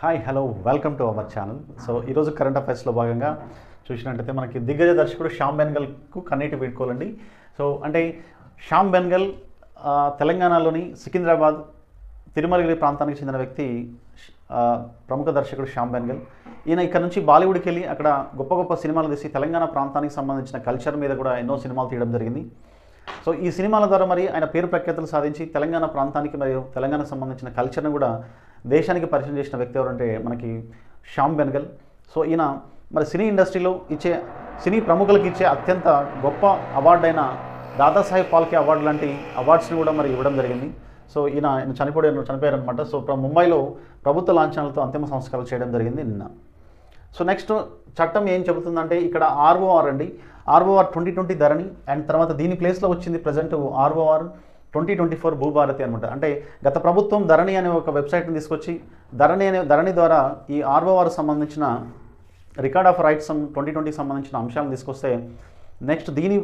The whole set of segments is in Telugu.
Hi hello welcome to our channel. So ఈరోజు కరెంట్ అఫైర్స్లో భాగంగా చూసినట్టయితే మనకి దిగ్గజ దర్శకుడు శ్యామ్ బెన్గల్కు కన్నీటి పెట్టుకోవాలండి సో అంటే శ్యామ్ బెన్గల్ తెలంగాణలోని సికింద్రాబాద్ తిరుమలగిరి ప్రాంతానికి చెందిన వ్యక్తి ప్రముఖ దర్శకుడు శ్యామ్ బెన్గల్. ఈయన ఇక్కడ నుంచి బాలీవుడ్కి వెళ్ళి అక్కడ గొప్ప గొప్ప సినిమాలు తీసి తెలంగాణ ప్రాంతానికి సంబంధించిన కల్చర్ మీద కూడా ఎన్నో సినిమాలు తీయడం జరిగింది. సో ఈ సినిమాల ద్వారా మరి ఆయన పేరు ప్రఖ్యాతులు సాధించి తెలంగాణ ప్రాంతానికి మరియు తెలంగాణకు సంబంధించిన కల్చర్ను కూడా దేశానికి పరిచయం చేసిన వ్యక్తి ఎవరంటే మనకి శ్యామ్ బెనగల్. సో ఈయన మరి సినీ ఇండస్ట్రీలో ఇచ్చే సినీ ప్రముఖులకు ఇచ్చే అత్యంత గొప్ప అవార్డు అయిన దాదాసాహెబ్ ఫాల్కే అవార్డు లాంటి అవార్డ్స్ని కూడా మరి ఇవ్వడం జరిగింది. సో ఈయన ఈయన చనిపోయారు చనిపోయారు అనమాట సో ప్ర- ముంబైలో ప్రభుత్వ లాంఛనాలతో అంతిమ సంస్కారాలు చేయడం జరిగింది నిన్న. సో నెక్స్ట్ చట్టం ఏం చెబుతుందంటే ఇక్కడ ఆర్ఓఆర్ అండి. ROR twenty twenty Dharani and తర్వాత దీని ప్లేస్లో వచ్చింది present ROR. Twenty twenty four Bhubharati అనమాట అంటే గత ప్రభుత్వం ధరణి అనే ఒక వెబ్సైట్ని తీసుకొచ్చి ధరణి అనే ధరణి ద్వారా ఈ ఆర్ఓఆర్ సంబంధించిన రికార్డ్ ఆఫ్ రైట్స్ ట్వంటీ ట్వంటీకి సంబంధించిన అంశాలను తీసుకొస్తే నెక్స్ట్ దీని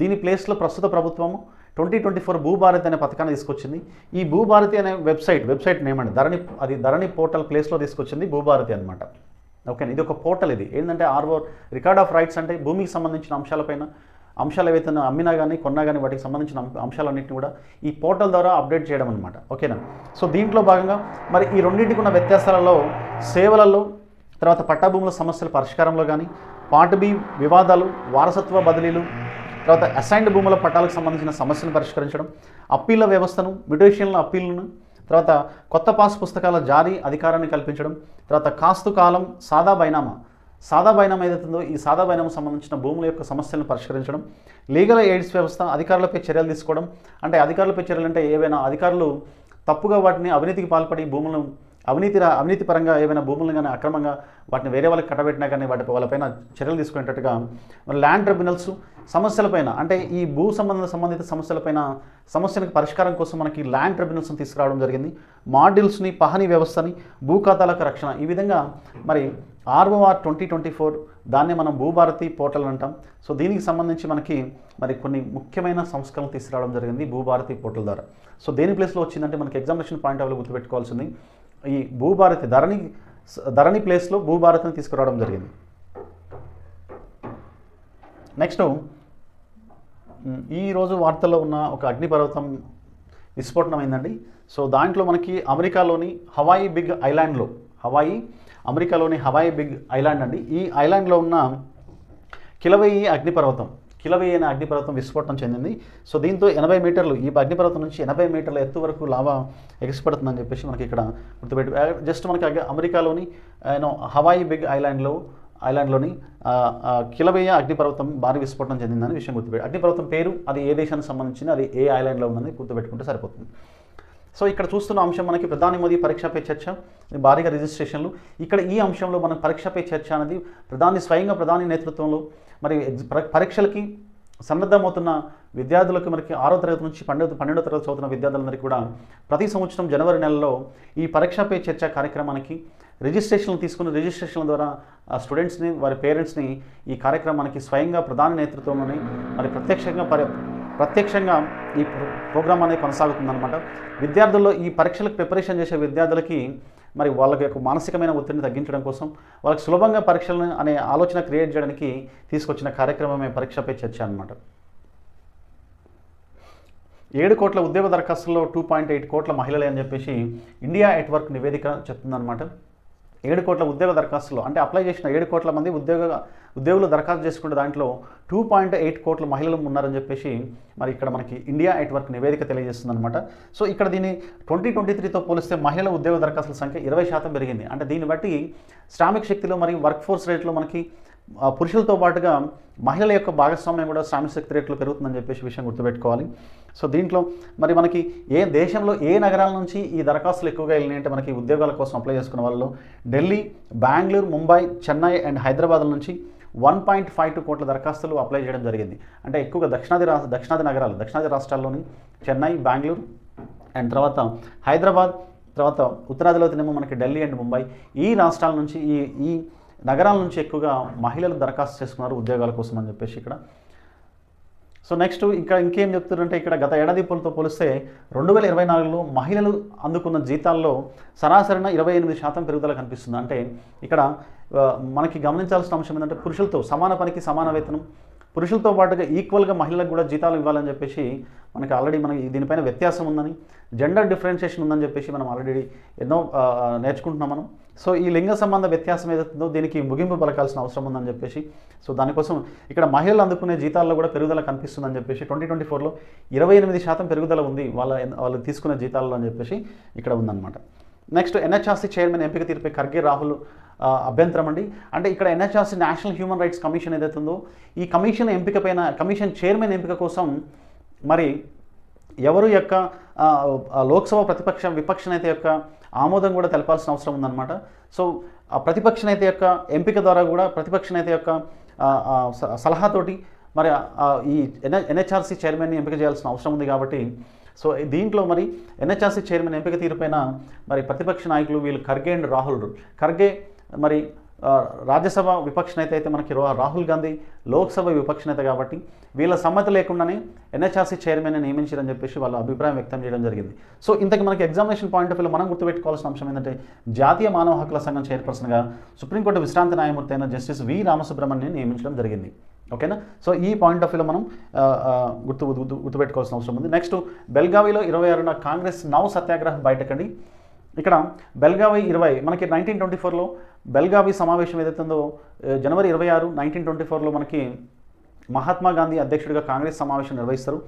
దీని ప్లేస్లో ప్రస్తుత ప్రభుత్వము ట్వంటీ ట్వంటీ ఫోర్ భూభారతి అనే పథకాన్ని తీసుకొచ్చింది. ఈ భూభారతి అనే వెబ్సైట్ వెబ్సైట్ నేమ్ అండి ధరణి అది ధరణి పోర్టల్ ప్లేస్లో తీసుకొచ్చింది భూభారతి అనమాట ఓకే ఇది ఒక పోర్టల్ ఇది. ఏంటంటే ఆర్ఓ రికార్డ్ ఆఫ్ రైట్స్ అంటే భూమికి సంబంధించిన అంశాలపైన అంశాలు ఏవైతే అమ్మినా కానీ కొన్నా కానీ వాటికి సంబంధించిన అంశాలన్నింటినీ కూడా ఈ పోర్టల్ ద్వారా అప్డేట్ చేయడం అనమాట ఓకేనా? సో దీంట్లో భాగంగా మరి ఈ రెండింటికి ఉన్న వ్యత్యాసాలలో సేవలలో తర్వాత పట్టాభూముల సమస్యల పరిష్కారంలో కానీ పార్ట్ బి వివాదాలు వారసత్వ బదిలీలు తర్వాత అసైన్డ్ భూముల పట్టాలకు సంబంధించిన సమస్యలను పరిష్కరించడం అప్పీళ్ళ వ్యవస్థను మ్యుటేషన్ల అప్పీళ్ళను తర్వాత కొత్త పాస్ పుస్తకాల జారీ అధికారాన్ని కల్పించడం తర్వాత కాస్తు కాలం సాదా బైనామా సాదా బైనం ఏదైతుందో ఈ సాదా బైనం సంబంధించిన భూముల యొక్క సమస్యలను పరిష్కరించడం లీగల్ ఎయిడ్స్ వ్యవస్థ అధికారులపై చర్యలు తీసుకోవడం అంటే అధికారులపై చర్యలు అంటే ఏవైనా అధికారులు తప్పుగా వాటిని అవినీతికి పాల్పడి భూములను అవినీతి అవినీతి పరంగా ఏమైనా భూములను కానీ అక్రమంగా వాటిని వేరే వాళ్ళకి కట్టబెట్టినా కానీ వాటి వాళ్ళపైన చర్యలు తీసుకునేటట్టుగా మరి ల్యాండ్ ట్రిబ్యునల్స్ సమస్యలపైన అంటే ఈ భూ సంబంధ సంబంధిత సమస్యలపైన సమస్యలకు పరిష్కారం కోసం మనకి ల్యాండ్ ట్రిబ్యునల్స్ని తీసుకురావడం జరిగింది. మాడ్యూల్స్ని పహని వ్యవస్థని భూ ఖాతాలకు రక్షణ ఈ విధంగా మరి ఆర్ఓఆర్ ట్వంటీ ట్వంటీ ఫోర్ దాన్నే మనం భూభారతి పోర్టల్ అంటాం. సో దీనికి సంబంధించి మనకి మరి కొన్ని ముఖ్యమైన సంస్కరణలు తీసుకురావడం జరిగింది భూభారతి పోర్టల్ ద్వారా. సో దేని ప్లేస్లో వచ్చిందంటే మనకి ఎగ్జామినేషన్ పాయింట్ ఆఫ్ వ్యూ గుర్తుపెట్టుకోవాల్సింది. ఈ భూభారతి ధరణి ధరణి ప్లేస్లో భూభారతిని తీసుకురావడం జరిగింది. నెక్స్ట్ ఈరోజు వార్తల్లో ఉన్న ఒక అగ్నిపర్వతం విస్ఫోటనం అయిందండి సో దాంట్లో మనకి అమెరికాలోని హవాయి బిగ్ ఐలాండ్లో హవాయి అమెరికాలోని హవాయి బిగ్ ఐలాండ్ అండి. ఈ ఐలాండ్లో ఉన్న కిలవేయి అగ్నిపర్వతం కిలవేయి అనే అగ్నిపర్వతం విస్ఫోటనం చెందింది. సో దీంతో ఎనభై మీటర్లు ఈ అగ్నిపర్వతం నుంచి ఎనభై మీటర్ల ఎత్తు వరకు లావా ఎగిసిపడుతుందని చెప్పేసి మనకి ఇక్కడ గుర్తుపెట్టి జస్ట్ మనకి అమెరికాలోని యూనో హవాయి బిగ్ ఐలాండ్లో ఐలాండ్లోని కిలవేయ అగ్నిపర్వతం భారీ విస్ఫోటనం చెందిందని విషయం గుర్తుపెట్టి అగ్నిపర్వతం పేరు అది ఏ దేశానికి సంబంధించింది అది ఏ ఐలాండ్లో ఉందని గుర్తుపెట్టుకుంటే సరిపోతుంది. సో ఇక్కడ చూస్తున్న అంశం మనకి ప్రధాని మోదీ పరీక్ష పే చర్చ భారీగా రిజిస్ట్రేషన్లు. ఇక్కడ ఈ అంశంలో మనం పరీక్ష పే చర్చ అనేది ప్రధాని స్వయంగా ప్రధాని నేతృత్వంలో మరి పరీక్షలకి సన్నద్ధమవుతున్న విద్యార్థులకు మనకి ఆరో తరగతి నుంచి పన్నెండు పన్నెండో తరగతి చదువుతున్న విద్యార్థులందరికీ కూడా ప్రతి సంవత్సరం జనవరి నెలలో ఈ పరీక్ష పే చర్చ కార్యక్రమానికి రిజిస్ట్రేషన్లు తీసుకుని రిజిస్ట్రేషన్ల ద్వారా ఆ స్టూడెంట్స్ని వారి పేరెంట్స్ని ఈ కార్యక్రమానికి స్వయంగా ప్రధాని నేతృత్వంలోని మరి ప్రత్యక్షంగా పరి ప్రత్యక్షంగా ఈ ప్రో- ప్రోగ్రామ్ అనేది కొనసాగుతుందన్నమాట. విద్యార్థుల్లో ఈ పరీక్షలకు ప్రిపరేషన్ చేసే విద్యార్థులకి మరి వాళ్ళకి యొక్క మానసికమైన ఒత్తిడిని తగ్గించడం కోసం వాళ్ళకి సులభంగా పరీక్షలను అనే ఆలోచన క్రియేట్ చేయడానికి తీసుకొచ్చిన కార్యక్రమమే పరీక్షపై చర్చ అనమాట ఏడు కోట్ల ఉద్యోగ దరఖాస్తుల్లో టూ పాయింట్ ఎయిట్ కోట్ల మహిళలే అని చెప్పేసి ఇండియా నెట్వర్క్ నివేదిక చెప్తుందన్నమాట. ఏడు కోట్ల ఉద్యోగ దరఖాస్తులు అంటే అప్లై చేసిన ఏడు కోట్ల మంది ఉద్యోగ ఉద్యోగులు దరఖాస్తు చేసుకుంటే దాంట్లో టూ పాయింట్ ఎయిట్ కోట్ల మహిళలు ఉన్నారని చెప్పేసి మరి ఇక్కడ మనకి ఇండియా నెట్వర్క్ వర్క్ నివేదిక తెలియజేస్తుంది అనమాట సో ఇక్కడ దీన్ని ట్వంటీ ట్వంటీ త్రీతో పోలిస్తే మహిళల ఉద్యోగ దరఖాస్తుల సంఖ్య ఇరవై శాతం పెరిగింది. అంటే దీన్ని బట్టి శ్రామిక శక్తిలో మరియు వర్క్ ఫోర్స్ రేట్లో మనకి పురుషులతో పాటుగా మహిళల యొక్క భాగస్వామ్యం కూడా శ్రామిక శక్తి పెరుగుతుందని చెప్పేసి విషయం గుర్తుపెట్టుకోవాలి. సో దీంట్లో మరి మనకి ఏ దేశంలో ఏ నగరాల నుంచి ఈ దరఖాస్తులు ఎక్కువగా వెళ్ళినాయి అంటే మనకి ఉద్యోగాల కోసం అప్లై చేసుకున్న వాళ్ళు ఢిల్లీ బెంగళూరు ముంబై చెన్నై అండ్ హైదరాబాద్ నుంచి వన్ పాయింట్ ఫైవ్ టూ కోట్ల దరఖాస్తులు అప్లై చేయడం జరిగింది. అంటే ఎక్కువగా దక్షిణాది రా దక్షిణాది నగరాలు దక్షిణాది రాష్ట్రాల్లోని చెన్నై బెంగళూరు అండ్ తర్వాత హైదరాబాద్ తర్వాత ఉత్తరాదిలో తినేమో మనకి ఢిల్లీ అండ్ ముంబై ఈ రాష్ట్రాల నుంచి ఈ ఈ నగరాల నుంచి ఎక్కువగా మహిళలు దరఖాస్తు చేసుకున్నారు ఉద్యోగాల కోసం అని చెప్పేసి ఇక్కడ. సో నెక్స్ట్ ఇంకా ఇంకేం చెప్తున్నారంటే ఇక్కడ గత ఏడాది పోలతో పోలిస్తే రెండు వేల ఇరవై నాలుగులో మహిళలు అందుకున్న జీతాల్లో సరాసరిన ఇరవై ఎనిమిది శాతం పెరుగుదల కనిపిస్తుంది. అంటే ఇక్కడ మనకి గమనించాల్సిన అంశం ఏంటంటే పురుషులతో సమాన పనికి సమాన వేతనం పురుషులతో పాటుగా ఈక్వల్గా మహిళలకు కూడా జీతాలు ఇవ్వాలని చెప్పేసి మనకి ఆల్రెడీ మనకి దీనిపైన వ్యత్యాసం ఉందని జెండర్ డిఫరెన్షియేషన్ ఉందని చెప్పేసి మనం ఆల్రెడీ ఎన్నో నేర్చుకుంటున్నాం మనం. సో ఈ లింగ సంబంధ వ్యత్యాసం ఏదైతుందో దీనికి ముగింపు పలకాల్సిన అవసరం ఉందని చెప్పేసి సో దానికోసం ఇక్కడ మహిళలు అందుకునే జీతాల్లో కూడా పెరుగుదల కనిపిస్తుందని చెప్పేసి ట్వంటీ ట్వంటీ ఫోర్లో ఇరవై ఎనిమిది శాతం పెరుగుదల ఉంది వాళ్ళ వాళ్ళు తీసుకునే జీతాల్లో అని చెప్పేసి ఇక్కడ ఉందన్నమాట. నెక్స్ట్ ఎన్హెచ్ఆర్సీ చైర్మన్ ఎంపిక తీరుపై ఖర్గే రాహుల్ అభ్యంతరం అండి. అంటే ఇక్కడ NHRC National Human Rights Commission ఏదైతే ఉందో ఈ కమిషన్ ఎంపిక పైన కమిషన్ చైర్మన్ ఎంపిక కోసం మరి ఎవరు యొక్క లోక్సభ ప్రతిపక్ష విపక్ష నేత యొక్క ఆమోదం కూడా తెలపాల్సిన అవసరం ఉందన్నమాట. సో ఆ ప్రతిపక్ష నేత యొక్క ఎంపిక ద్వారా కూడా ప్రతిపక్ష నేత యొక్క స- సలహాతోటి మరి ఈ ఎన్ ఎన్హెచ్ఆర్సీ చైర్మన్ని ఎంపిక చేయాల్సిన అవసరం ఉంది కాబట్టి సో దీంట్లో మరి ఎన్హెచ్ఆర్సీ చైర్మన్ ఎంపిక తీరుపైన మరి ప్రతిపక్ష నాయకులు వీళ్ళు ఖర్గే అండ్ రాహుల్. ఖర్గే మరి రాజ్యసభ విపక్ష నేత అయితే మనకి రాహుల్ గాంధీ లోక్సభ విపక్ష నేత కాబట్టి వీళ్ళ సమ్మతి లేకుండానే ఎన్హెచ్ఆర్సీ చైర్మన్ నియమించారని చెప్పేసి వాళ్ళ అభిప్రాయం వ్యక్తం చేయడం జరిగింది. సో ఇంతకు మనకి ఎగ్జామినేషన్ పాయింట్ ఆఫ్ వ్యూలో మనం గుర్తుపెట్టుకోవాల్సిన అంశం ఏంటంటే జాతీయ మానవ హక్కుల సంఘం చైర్పర్సన్గా సుప్రీంకోర్టు విశ్రాంతి న్యాయమూర్తి అయిన జస్టిస్ వి రామసుబ్రహ్మణ్యం నియమించడం జరిగింది. ఓకేనా? సో ఈ పాయింట్ ఆఫ్ వ్యూలో మనం గుర్తు గుర్తు గుర్తుపెట్టుకోవాల్సిన అవసరం ఉంది. నెక్స్ట్ బెల్గావీలో ఇరవై ఆరున కాంగ్రెస్ నవ్ సత్యాగ్రహం బయటకండి. ఇక్కడ బెల్గావి ఇరవై మనకి నైన్టీన్ ట్వంటీ ఫోర్లో బెల్గావి సమావేశం ఏదైతే ఉందో జనవరి ఇరవై ఆరు నైన్టీన్ ట్వంటీ ఫోర్లో మనకి మహాత్మా గాంధీ అధ్యక్షుడిగా కాంగ్రెస్ సమావేశం నిర్వహిస్తారు.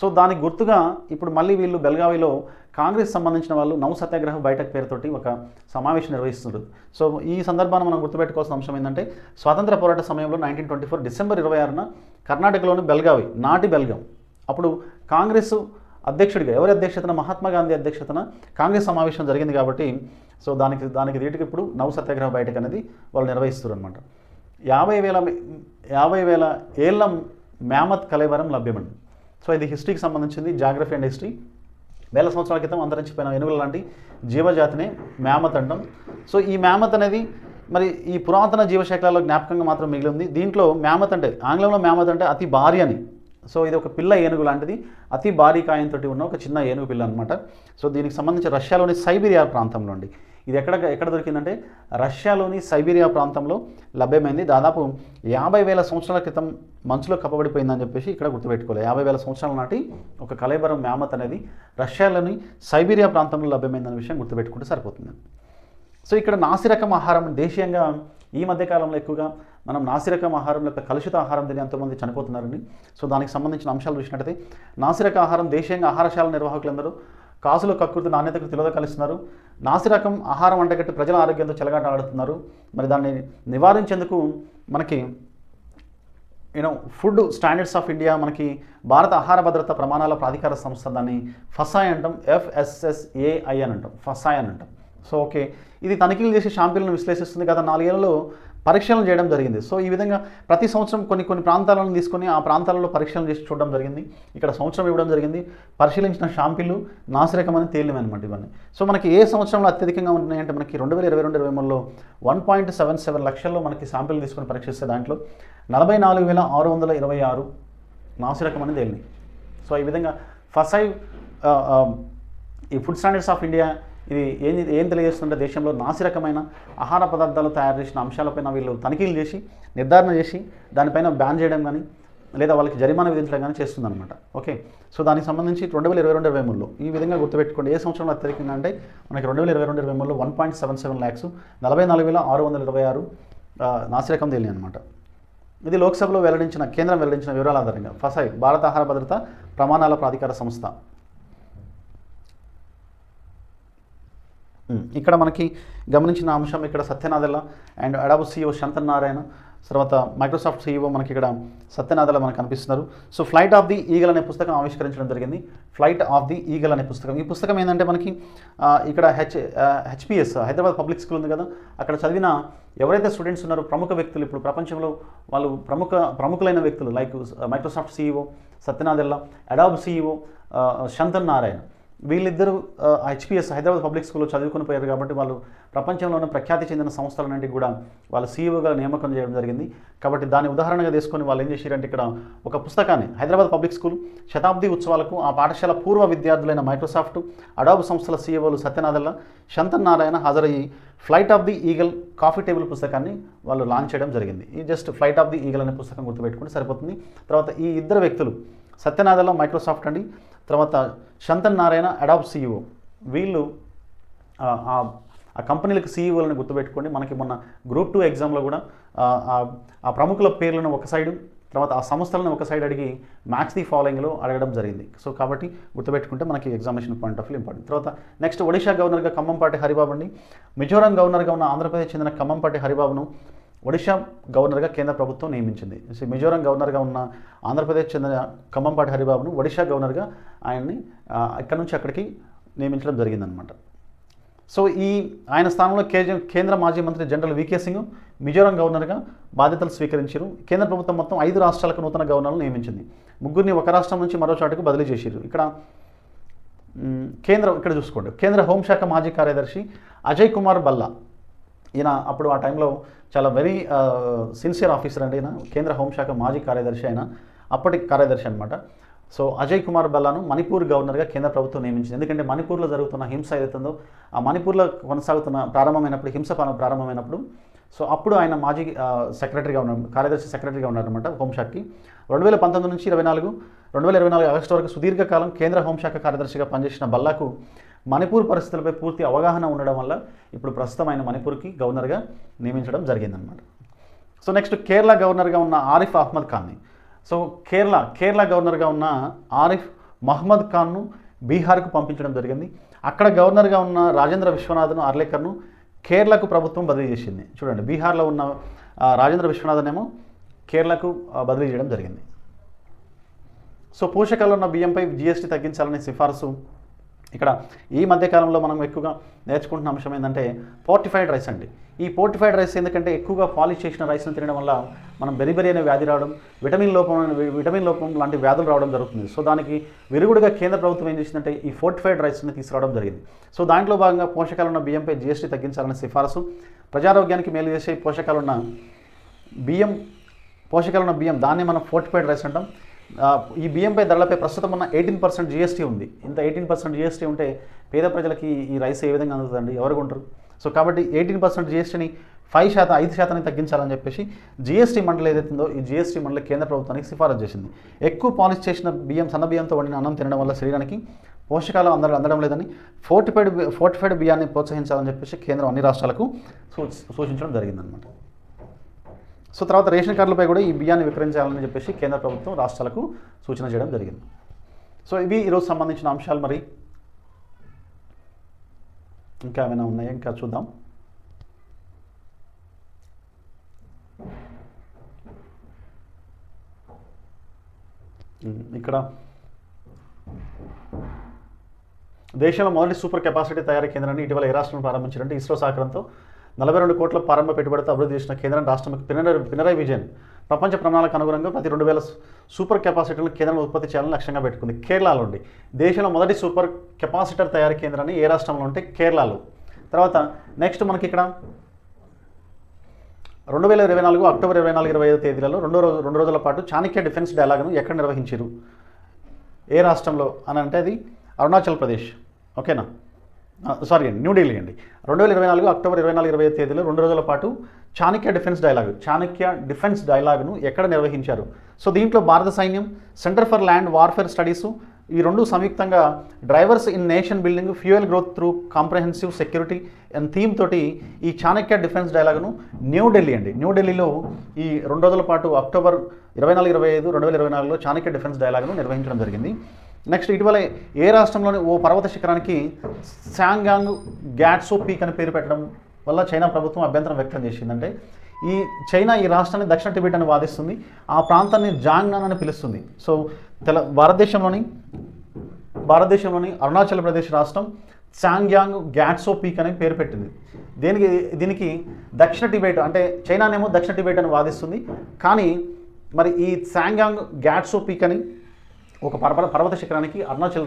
సో దానికి గుర్తుగా ఇప్పుడు మళ్ళీ వీళ్ళు బెల్గావిలో కాంగ్రెస్ సంబంధించిన వాళ్ళు నవ సత్యాగ్రహ బయటకు పేరుతోటి ఒక సమావేశం నిర్వహిస్తున్నారు. సో ఈ సందర్భాన్ని మనం గుర్తుపెట్టుకోవాల్సిన అంశం ఏంటంటే స్వాతంత్ర పోరాట సమయంలో నైన్టీన్ ట్వంటీ ఫోర్ డిసెంబర్ ఇరవై ఆరున కర్ణాటకలోని బెల్గావి నాటి బెల్గాం అప్పుడు కాంగ్రెస్ అధ్యక్షుడిగా ఎవరి అధ్యక్షతన? మహాత్మా గాంధీ అధ్యక్షతన కాంగ్రెస్ సమావేశం జరిగింది కాబట్టి సో దానికి దానికి రీటికి ఇప్పుడు నవ సత్యాగ్రహ బయటకు అనేది వాళ్ళు నిర్వహిస్తారు అనమాట యాభై వేల యాభై వేల ఏళ్ళ మ్యామత్ కలేవరం లభ్యమండి. సో ఇది హిస్టరీకి సంబంధించింది జాగ్రఫీ అండ్ హిస్టరీ. వేల సంవత్సరాల క్రితం అంతరించిపోయిన ఏనుగుల లాంటి జీవజాతినే మ్యామత్ అంటాం. సో ఈ మ్యామత్ అనేది మరి ఈ పురాతన జీవశాఖలలో జ్ఞాపకంగా మాత్రం మిగిలి ఉంది. దీంట్లో మ్యామత్ అంటే ఆంగ్లంలో మ్యామత్ అంటే అతి భారీ అని. సో ఇది ఒక పిల్ల ఏనుగు లాంటిది. అతి భారీ కాయంతో ఉన్న ఒక చిన్న ఏనుగు పిల్ల అనమాట సో దీనికి సంబంధించి రష్యాలోని సైబీరియా ప్రాంతంలో అండి. ఇది ఎక్కడ ఎక్కడ దొరికిందంటే రష్యాలోని సైబీరియా ప్రాంతంలో లభ్యమైంది. దాదాపు యాభై వేల సంవత్సరాల క్రితం మంచులో కప్పబడిపోయిందని చెప్పేసి ఇక్కడ గుర్తుపెట్టుకోవాలి. యాభై వేల సంవత్సరాల నాటి ఒక కలేబరం మ్యామత్ అనేది రష్యాలోని సైబీరియా ప్రాంతంలో లభ్యమైందనే విషయం గుర్తుపెట్టుకుంటే సరిపోతుంది. సో ఇక్కడ నాసిరకం ఆహారం దేశీయంగా ఈ మధ్యకాలంలో ఎక్కువగా మనం నాసిరకం ఆహారం లేకపోతే కలుషిత ఆహారం తిని ఎంతోమంది చనిపోతున్నారండి. సో దానికి సంబంధించిన అంశాలు చూసినట్టయితే నాసిరక ఆహారం దేశీయంగా ఆహారశాల నిర్వాహకులందరూ కాసులు కక్కుర్తి నాణ్యతకు తిలోద కలుస్తున్నారు నాసిరకం ఆహారం అంటగట్టి ప్రజల ఆరోగ్యంతో చెలగాట ఆడుతున్నారు మరి దాన్ని నివారించేందుకు మనకి you know food standards of India మనకి భారత ఆహార భద్రత ప్రమాణాల ప్రాధికార సంస్థ దాన్ని ఫసాయ్ అంటాం ఎఫ్ఎస్ఎస్ఏఐ అని అంటాం ఫసాయ్ అని అంటాం. So okay. ఇది తనిఖీలు చేసి షాంపిల్ను విశ్లేషిస్తుంది గత నాలుగేళ్ళలో. పరీక్షలను చేయడం జరిగింది. సో ఈ విధంగా ప్రతి సంవత్సరం కొన్ని కొన్ని ప్రాంతాలను తీసుకొని ఆ ప్రాంతాలలో పరీక్షలు చేసి చూడడం జరిగింది. ఇక్కడ సంవత్సరం ఇవ్వడం జరిగింది. పరిశీలించిన షాంపిల్లు నాసిరకమని తేలినమనమాట ఇవన్నీ. సో మనకి ఏ సంవత్సరంలో అత్యధికంగా ఉంటున్నాయంటే మనకి రెండు వేల ఇరవై రెండు ఇరవై మూడులో వన్ పాయింట్ సెవెన్ సెవెన్ లక్షల్లో మనకి శాంపిల్ తీసుకొని పరీక్షిస్తే దాంట్లో నలభై నాలుగు వేల ఆరు వందల ఇరవై ఆరు నాసిరకం అనేది తేలినాయి సో ఈ విధంగా ఫసైవ్ ఈ ఫుడ్ స్టాండర్డ్స్ ఆఫ్ ఇండియా ఇది ఏం ఏం తెలియజేస్తుంటే దేశంలో నాసిరకమైన ఆహార పదార్థాలు తయారు చేసిన అంశాలపైన వీళ్ళు తనిఖీలు చేసి నిర్ధారణ చేసి దానిపైన బ్యాన్ చేయడం కానీ లేదా వాళ్ళకి జరిమానా విధించడం కానీ చేస్తుందన్నమాట. ఓకే? సో దానికి సంబంధించి రెండు వేల ఇరవై రెండు ఇరవై మూడులో ఈ విధంగా గుర్తుపెట్టుకోండి. ఏ సంవత్సరంలో అత్యధికంగా అంటే మనకి రెండు వేల ఇరవై రెండు ఇరవై మూడులో one point seven seven lakhs నలభై నాలుగు వేల ఆరు వందల ఇరవై ఆరు నాసిరకం తేలి అనమాట ఇది లోక్సభలో వెల్లడించిన కేంద్రం వెల్లడించిన వివరాల ఆధారంగా. ఫసాయి భారత ఆహార భద్రత ప్రమాణాల ప్రాధికార సంస్థ. ఇక్కడ మనకి గమనించిన అంశం ఇక్కడ Satya Nadella and Adobe CEO Shantanu Narayana తర్వాత మైక్రోసాఫ్ట్ సీఈఓ మనకి ఇక్కడ సత్యనాథల మనకు కనిపిస్తున్నారు. So flight of the eagle అనే పుస్తకం ఆవిష్కరించడం జరిగింది. ఫ్లైట్ ఆఫ్ ది ఈగల్ అనే పుస్తకం. ఈ పుస్తకం ఏంటంటే మనకి ఇక్కడ H HPS Hyderabad public school ఉంది కదా అక్కడ చదివిన ఎవరైతే స్టూడెంట్స్ ఉన్నారో ప్రముఖ వ్యక్తులు ఇప్పుడు ప్రపంచంలో వాళ్ళు ప్రముఖ ప్రముఖులైన వ్యక్తులు లైక్ మైక్రోసాఫ్ట్ సీఈఓ సత్యనాథల్లా అడాబ్ సీఈఓ శంతన్ నారాయణ. వీళ్ళిద్దరూ హెచ్పిఎస్ హైదరాబాద్ పబ్లిక్ స్కూల్లో చదువుకుని పోయారు కాబట్టి వాళ్ళు ప్రపంచంలోనే ప్రఖ్యాతి చెందిన సంస్థలన్నింటికి కూడా వాళ్ళ సీఈఓగా నియామకం చేయడం జరిగింది. కాబట్టి దాని ఉదాహరణగా తీసుకొని వాళ్ళు ఏం చేశారంటే ఇక్కడ ఒక పుస్తకాన్ని హైదరాబాద్ పబ్లిక్ స్కూల్ శతాబ్ది ఉత్సవాలకు ఆ పాఠశాల పూర్వ విద్యార్థులైన మైక్రోసాఫ్ట్ అడాబ్ సంస్థల సీఈఓలు Satya Nadella Shantanu Narayen హాజరయ్యి flight of the eagle coffee table పుస్తకాన్ని వాళ్ళు లాంచ్ చేయడం జరిగింది. ఈ just flight of the eagle అనే పుస్తకం గుర్తుపెట్టుకుంటే సరిపోతుంది. తర్వాత ఈ ఇద్దరు వ్యక్తులు సత్యనాథల్ల మైక్రోసాఫ్ట్ అండి. తర్వాత శంతన్ నారాయణ అడాప్ట్ సీఈఓ వీళ్ళు ఆ- కంపెనీలకు సీఈఓలను గుర్తుపెట్టుకోండి. మనకి మొన్న గ్రూప్ టూ ఎగ్జామ్లో కూడా ఆ, ప్రముఖుల పేర్లను ఒక సైడు తర్వాత ఆ సంస్థలను ఒక సైడ్ అడిగి మ్యాచ్ ది ఫాలోయింగ్లో అడగడం జరిగింది. సో కాబట్టి గుర్తుపెట్టుకుంటే మనకి examination point of view important. తర్వాత నెక్స్ట్ ఒడిషా గవర్నర్గా కమ్మంపాటి హరిబాబు అండి మిజోరాం గవర్నర్గా ఉన్న ఆంధ్రప్రదేశ్ చెందిన కమ్మంపాటి హరిబాబును ఒడిషా గవర్నర్గా కేంద్ర ప్రభుత్వం నియమించింది. మిజోరాం గవర్నర్గా ఉన్న ఆంధ్రప్రదేశ్ చెందిన ఖమ్మంపాటి హరిబాబును ఒడిషా గవర్నర్గా ఆయన్ని ఇక్కడ నుంచి అక్కడికి నియమించడం జరిగిందనమాట సో ఈ ఆయన స్థానంలో కేజ కేంద్ర మాజీ మంత్రి జనరల్ వికే సింగ్ మిజోరాం గవర్నర్గా బాధ్యతలు స్వీకరించారు. కేంద్ర ప్రభుత్వం మొత్తం ఐదు రాష్ట్రాలకు నూతన గవర్నర్లు నియమించింది. ముగ్గురిని ఒక రాష్ట్రం నుంచి మరో చోటకు బదిలీ చేశారు. ఇక్కడ కేంద్ర ఇక్కడ చూసుకోండి. కేంద్ర హోంశాఖ మాజీ కార్యదర్శి అజయ్ కుమార్ బల్లా. ఈయన అప్పుడు ఆ టైంలో చాలా వెరీ సిన్సియర్ ఆఫీసర్ అండి ఆయన కేంద్ర హోంశాఖ మాజీ కార్యదర్శి అయిన అప్పటి కార్యదర్శి అనమాట సో అజయ్ కుమార్ బల్లాను మణిపూర్ గవర్నర్గా కేంద్ర ప్రభుత్వం నియమించింది. ఎందుకంటే మణిపూర్లో జరుగుతున్న హింస ఏదైతుందో ఆ మణిపూర్లో కొనసాగుతున్న ప్రారంభమైనప్పుడు హింస ప్రారంభమైనప్పుడు సో అప్పుడు ఆయన మాజీ సెక్రటరీగా ఉన్నారు కార్యదర్శి సెక్రటరీగా ఉన్నారనమాట హోంశాఖకి. రెండు వేల పంతొమ్మిది నుంచి ఇరవై నాలుగు రెండు వేల ఇరవై నాలుగు ఆగస్టు వరకు సుదీర్ఘకాలం కేంద్ర హోంశాఖ కార్యదర్శిగా పనిచేసిన బల్లాకు మణిపూర్ పరిస్థితులపై పూర్తి అవగాహన ఉండడం వల్ల ఇప్పుడు ప్రస్తుతం ఆయన మణిపూర్కి గవర్నర్గా నియమించడం జరిగిందనమాట సో నెక్స్ట్ కేరళ గవర్నర్గా ఉన్న ఆరిఫ్ అహ్మద్ ఖాన్ని. సో కేరళ కేరళ గవర్నర్గా ఉన్న ఆరిఫ్ మహమ్మద్ ఖాన్ను బీహార్కు పంపించడం జరిగింది. అక్కడ గవర్నర్గా ఉన్న రాజేంద్ర విశ్వనాథన్ అర్లేకర్ను కేరళకు ప్రభుత్వం బదిలీ చేసింది. చూడండి బీహార్లో ఉన్న రాజేంద్ర విశ్వనాథన్ ఏమో కేరళకు బదిలీ చేయడం జరిగింది. సో పోషకాలు ఉన్న బియ్యంపై జిఎస్టీ తగ్గించాలనే సిఫార్సు ఇక్కడ ఈ మధ్యకాలంలో మనం ఎక్కువగా నేర్చుకుంటున్న అంశం ఏంటంటే పోర్టిఫైడ్ రైస్ అండి. ఈ పోర్టిఫైడ్ రైస్ ఎందుకంటే ఎక్కువగా పాలిష్ చేసిన రైస్ను తినడం వల్ల మనం బెరిబెరి అనే వ్యాధి రావడం విటమిన్ లోపం విటమిన్ లోపం లాంటి వ్యాధులు రావడం జరుగుతుంది. సో దానికి విరుగుడుగా కేంద్ర ప్రభుత్వం ఏం చేసిందంటే ఈ ఫోర్టిఫైడ్ రైస్ని తీసుకురావడం జరిగింది. సో దాంట్లో భాగంగా పోషకాలు ఉన్న బియ్యంపై జిఎస్టీ తగ్గించాలనే సిఫారసు. ప్రజారోగ్యానికి మేలు చేసే పోషకాలు ఉన్న బియ్యం పోషకాలు ఉన్న బియ్యం దాన్ని మనం ఫోర్టిఫైడ్ రైస్ అంటాం. ఈ బియ్యంపై ధరలపై ప్రస్తుతం ఉన్న ఎయిటీన్ పర్సెంట్ జిఎస్టీ ఉంది. ఇంత ఎయిటీన్ పర్సెంట్ జిఎస్టీ ఉంటే పేద ప్రజలకి ఈ రైస్ ఏ విధంగా అందుతుందండి? ఎవరు కొంటారు? సో కాబట్టి ఎయిటీన్ పర్సెంట్ జిఎస్టీని ఫైవ్ శాతం ఐదు శాతాన్ని తగ్గించాలని చెప్పేసి జిఎస్టీ మండలి ఏదైతుందో ఈ జిఎస్టీ మండలి కేంద్ర ప్రభుత్వానికి సిఫారసు చేసింది. ఎక్కువ పాలిష్ చేసిన బియ్యం సన్న బియ్యంతో వండిన అన్నం తినడం వల్ల శరీరానికి పోషకాలు అందడం అందడం లేదని ఫోర్టిఫైడ్ ఫోర్టిఫైడ్ బియ్యాన్ని ప్రోత్సహించాలని చెప్పేసి కేంద్రం అన్ని రాష్ట్రాలకు సూచించడం జరిగిందనమాట సో తర్వాత రేషన్ కార్డులపై కూడా ఈ బియ్యాన్ని విక్రయించాలని చెప్పేసి కేంద్ర ప్రభుత్వం రాష్ట్రాలకు సూచన చేయడం జరిగింది. సో ఇవి ఈరోజు సంబంధించిన అంశాలు మరి. ఇంకా ఏమైనా ఉన్నాయా? ఇంకా చూద్దాం. ఇక్కడ. దేశంలో మొదటి సూపర్ కెపాసిటీ తయారీ కేంద్రాన్ని ఇటీవల ఏ రాష్ట్రం ప్రారంభించారంటే ఇస్రో సహకారంతో నలభై రెండు కోట్ల ప్రారంభ పెట్టుబడితో అభివృద్ధి చేసిన కేంద్రం రాష్ట్రం పినరై పినరై విజయన్ ప్రపంచ ప్రణాళిక అనుగుణంగా ప్రతి రెండు వేల సూపర్ కెపాసిటర్లను కేంద్రం ఉత్పత్తి చేయాలని లక్ష్యంగా పెట్టుకుంది కేరళలో ఉండి. దేశంలో మొదటి సూపర్ కెపాసిటర్ తయారీ కేంద్రాన్ని ఏ రాష్ట్రంలో ఉంటే కేరళలో. తర్వాత నెక్స్ట్ మనకి ఇక్కడ రెండు వేల ఇరవై నాలుగు అక్టోబర్ ఇరవై నాలుగు ఇరవై ఐదు తేదీలలో రెండో రోజు రెండు రోజుల పాటు చాణక్య డిఫెన్స్ డైలాగ్ను ఎక్కడ నిర్వహించారు ఏ రాష్ట్రంలో అని అంటే అది అరుణాచల్ ప్రదేశ్. ఓకేనా? సారీ అండి న్యూఢిల్లీ అండి. రెండు వేల ఇరవై నాలుగు అక్టోబర్ ఇరవై నాలుగు ఇరవై ఐదు తేదీలో రెండు రోజుల పాటు Chanakya defence dialogue Chanakya defence డైలాగ్ను ఎక్కడ నిర్వహించారు? సో దీంట్లో భారత సైన్యం centre for land warfare studies ఈ రెండు సంయుక్తంగా drivers in nation building fuel growth through comprehensive security and theme తోటి ఈ చాణక్య డిఫెన్స్ డైలాగ్ను న్యూఢిల్లీ అండి. న్యూఢిల్లీలో ఈ రెండు రోజుల పాటు అక్టోబర్ ఇరవై నాలుగు ఇరవై ఐదు రెండు వేల ఇరవై నాలుగులో చాణక్య డిఫెన్స్ డైలాగ్ను నిర్వహించడం జరిగింది. నెక్స్ట్ ఇటీవల ఏ రాష్ట్రంలోని ఓ పర్వత శిఖరానికి శాంగాంగ్ గ్యాట్సో పీక్ అని పేరు పెట్టడం వల్ల చైనా ప్రభుత్వం అభ్యంతరం వ్యక్తం చేసిందంటే ఈ చైనా ఈ రాష్ట్రాన్ని దక్షిణ టిబెట్ అని వాదిస్తుంది ఆ ప్రాంతాన్ని జాంగ్నాన్ అని పిలుస్తుంది. సో తెల భారతదేశంలోని భారతదేశంలోని అరుణాచల్ ప్రదేశ్ రాష్ట్రం చాంగ్యాంగ్ గ్యాట్సో పీక్ అని పేరు పెట్టింది. దీనికి దీనికి దక్షిణ టిబెట్ అంటే చైనానేమో దక్షిణ టిబెట్ అని వాదిస్తుంది కానీ మరి ఈ శాంగ్యాంగ్ గ్యాట్సో పీక్ అని ఒక పర్వత పర్వత శిఖరానికి అరుణాచల్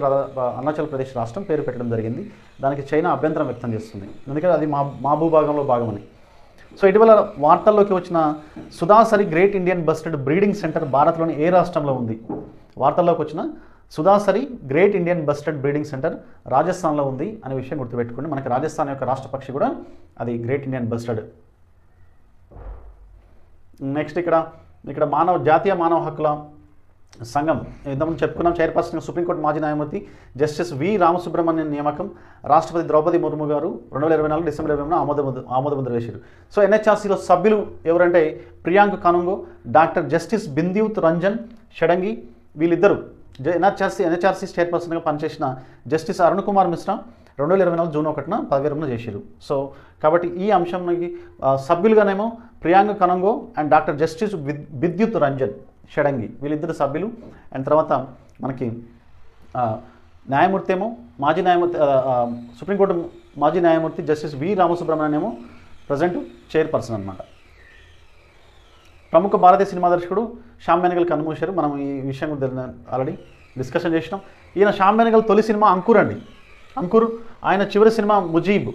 అరుణాచల్ ప్రదేశ్ రాష్ట్రం పేరు పెట్టడం జరిగింది. దానికి చైనా అభ్యంతరం వ్యక్తం చేస్తుంది. ఎందుకంటే అది మా మా భూభాగంలో భాగమని. సో ఇటీవల వార్తల్లోకి వచ్చిన Sudasari great Indian bustard breeding centre భారత్లోని ఏ రాష్ట్రంలో ఉంది? వార్తల్లోకి వచ్చిన Sudasari great Indian bustard breeding centre రాజస్థాన్లో ఉంది అనే విషయం గుర్తుపెట్టుకోండి. మనకి రాజస్థాన్ యొక్క రాష్ట్ర పక్షి కూడా అది గ్రేట్ ఇండియన్ బస్టెడ్. నెక్స్ట్ ఇక్కడ ఇక్కడ మానవ జాతీయ మానవ హక్కుల సంఘం ఇంతకుముందు చెప్పుకున్నాం చైర్పర్సన్గా సుప్రీంకోర్టు మాజీ న్యాయమూర్తి జస్టిస్ వి రామసుబ్రహ్మణ్యం నియామకం రాష్ట్రపతి ద్రౌపది ముర్ము గారు రెండు వేల ఇరవై నాలుగు డిసెంబర్ ఇరవై ఆమోద ఆమోదముద్ర వేశారు. సో ఎన్హెచ్ఆర్సీలో సభ్యులు ఎవరంటే ప్రియాంక కానుంగో డాక్టర్ జస్టిస్ బింద్యూత్ రంజన్ షడంగి వీళ్ళిద్దరూ. ఎన్హెచ్ఆర్సీ ఎన్హెచ్ఆర్సీ చైర్పర్సన్గా పనిచేసిన జస్టిస్ అరుణ్ కుమార్ మిశ్రా రెండు వేల ఇరవై నాలుగు జూన్ ఒకటిన పదవిరమణ చేశారు. సో కాబట్టి ఈ అంశంకి సభ్యులుగానేమో Priyank Kanoongo and doctor justice విద్ విద్యుత్ రంజన్. షడంగి వీళ్ళిద్దరు సభ్యులు. అండ్ తర్వాత మనకి న్యాయమూర్తి ఏమో మాజీ న్యాయమూర్తి సుప్రీంకోర్టు మాజీ న్యాయమూర్తి జస్టిస్ వి రామసుబ్రహ్మణ్యం ఏమో ప్రజెంట్ చైర్పర్సన్ అనమాట ప్రముఖ భారతీయ సినిమా దర్శకుడు శ్యామ్ బెనగల్ కన్మూశారు మనం ఈ విషయం గురించి ఆల్రెడీ డిస్కషన్ చేసినాం. ఈయన శ్యామ్ బెనగల్ తొలి సినిమా అంకుర్ అండి. అంకుర్ ఆయన చివరి cinema Mujib.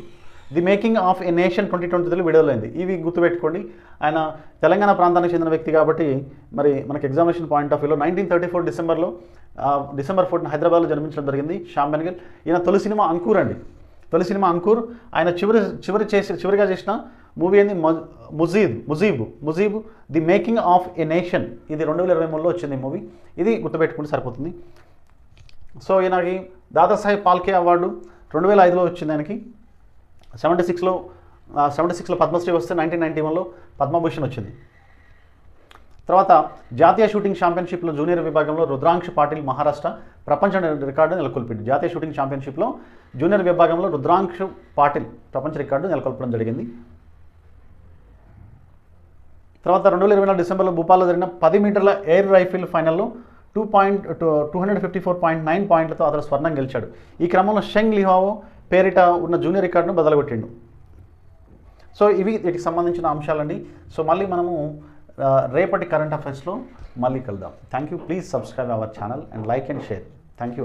The making of a nation twenty twenty విడుదలైంది. ఇవి గుర్తుపెట్టుకోండి. ఆయన తెలంగాణ ప్రాంతానికి చెందిన వ్యక్తి కాబట్టి మరి మనకి ఎగ్జామినేషన్ పాయింట్ ఆఫ్ వ్యూలో నైన్టీన్ థర్టీ ఫోర్ డిసెంబర్లో డిసెంబర్ ఫోర్టీన్ హైదరాబాద్లో జన్మించడం జరిగింది శ్యామ్ బెనగల్. ఈయన తొలి సినిమా అంకూర్ అండి. తొలి సినిమా అంకూర్. ఆయన చివరి చివరి చేసి చివరిగా చేసిన మూవీ ఏంది? మ- Mujib Mujib Mujib the making of a nation ఇది రెండు వేల ఇరవై మూడులో వచ్చింది మూవీ. ఇది గుర్తుపెట్టుకుంటే సరిపోతుంది. సో ఈయనకి దాదాసాహెబ్ పాల్కే అవార్డు రెండు వేల ఐదులో వచ్చింది ఆయనకి. సెవెంటీ సిక్స్లో సెవెంటీ సిక్స్లో పద్మశ్రీ వస్తే నైన్టీన్ నైన్టీ వన్లో పద్మభూషణ్ వచ్చింది. తర్వాత జాతీయ షూటింగ్ ఛాంపియన్షిప్లో జూనియర్ విభాగంలో రుద్రాంక్ష పాటిల్ మహారాష్ట్ర ప్రపంచ రికార్డు నెలకొల్పింది. జాతీయ షూటింగ్ ఛాంపియన్షిప్లో జూనియర్ విభాగంలో రుద్రాంక్ష పాటిల్ ప్రపంచ రికార్డు నెలకొల్పడం జరిగింది. తర్వాత రెండు వేల ఇరవై నాలుగు డిసెంబర్లో భూపాల్లో జరిగిన పది మీటర్ల ఎయిర్ రైఫిల్ ఫైనల్లో two point two hundred fifty four point nine పాయింట్లతో అతను స్వర్ణం గెలిచాడు. ఈ క్రమంలో షెంగ్ లిహావో పేరిట ఉన్న జూనియర్ రికార్డును బదలగొట్టిండు. సో ఇవి వీటికి సంబంధించిన అంశాలండి. సో మళ్ళీ మనము రేపటి కరెంట్ అఫైర్స్లో మళ్ళీ కలుద్దాం. Thank you please subscribe our channel and like and share thank you